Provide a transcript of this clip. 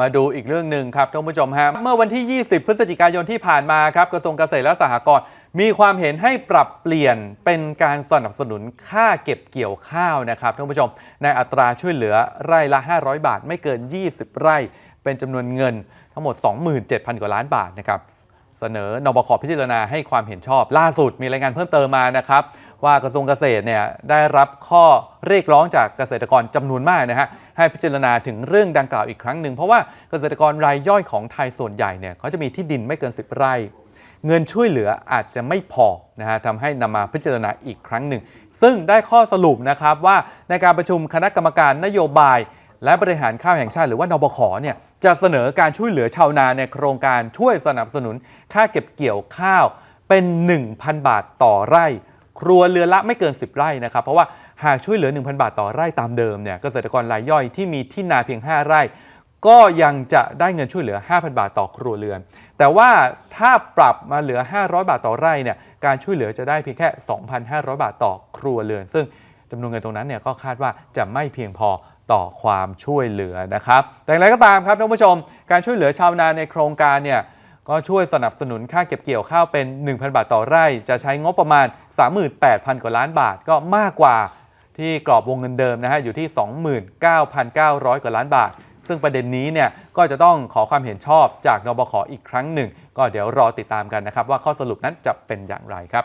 มาดูอีกเรื่องหนึ่งครับท่านผู้ชมฮะเมื่อวันที่ 20 พฤศจิกายนที่ผ่านมาครับกระทรวงเกษตรและสหกรณ์มีความเห็นให้ปรับเปลี่ยนเป็นการสนับสนุนค่าเก็บเกี่ยวข้าวนะครับท่านผู้ชม ในอัตราช่วยเหลือไร่ละ 500 บาท ไม่เกิน 20 ไร่ เป็นจำนวนเงินทั้งหมด 27,000 กว่าล้านบาทนะครับเสนอนบคพิจารณาให้ความเห็นชอบล่าสุดมีรายงานเพิ่มเติมมานะครับ ว่ากระทรวงเกษตรเนี่ยได้รับข้อเรียกร้องจากเกษตรกรจำนวนมากนะฮะให้พิจารณาถึงเรื่องดังกล่าวอีกครั้งหนึ่งเพราะว่าเกษตรกรรายย่อยของไทยส่วนใหญ่เนี่ยเขาจะมีที่ดินไม่เกิน 10 ไร่เงินช่วยเหลืออาจจะไม่พอนะฮะทำให้นำมาพิจารณาอีกครั้งหนึ่ง ซึ่งได้ข้อสรุปนะครับว่าในการประชุมคณะกรรมการนโยบาย และบริหารข้าวแห่งชาติหรือว่านบขเนี่ยจะเสนอการช่วยเหลือชาวนาในโครงการช่วยสนับสนุนค่าเก็บเกี่ยวข้าวเป็น 1,000 บาทต่อไร่ ครัวเรือนละไม่เกิน 10 ไร่นะครับ เพราะว่าหากช่วยเหลือ 1,000 บาทต่อไร่ตามเดิมเนี่ยเกษตรกรรายย่อยที่มีที่นาเพียง 5 ไร่ ก็ยังจะได้เงินช่วยเหลือ 5,000 บาทต่อครัวเรือน แต่ว่าถ้าปรับมาเหลือ 500 บาทต่อไร่เนี่ยการช่วยเหลือจะได้เพียงแค่ 2,500 บาทต่อครัวเรือน ซึ่งจำนวนเงินตรงนั้นเนี่ยก็คาดว่าจะไม่เพียงพอต่อความช่วยเหลือนะครับ แต่อย่างไรก็ตามครับท่านผู้ชม การช่วยเหลือชาวนาในโครงการเนี่ย ก็ช่วยสนับสนุนค่าเก็บเกี่ยวข้าวเป็น 1,000 บาทต่อไร่ จะใช้งบประมาณ 38,000 กว่าล้านบาทก็มากกว่าที่กรอบวงเงินเดิมนะฮะอยู่ที่ 29,900 กว่าล้านบาท ซึ่งประเด็นนี้เนี่ยก็จะต้องขอความเห็นชอบจากนบขอีกครั้งหนึ่ง ก็เดี๋ยวรอติดตามกันนะครับ ว่าข้อสรุปนั้นจะเป็นอย่างไรครับ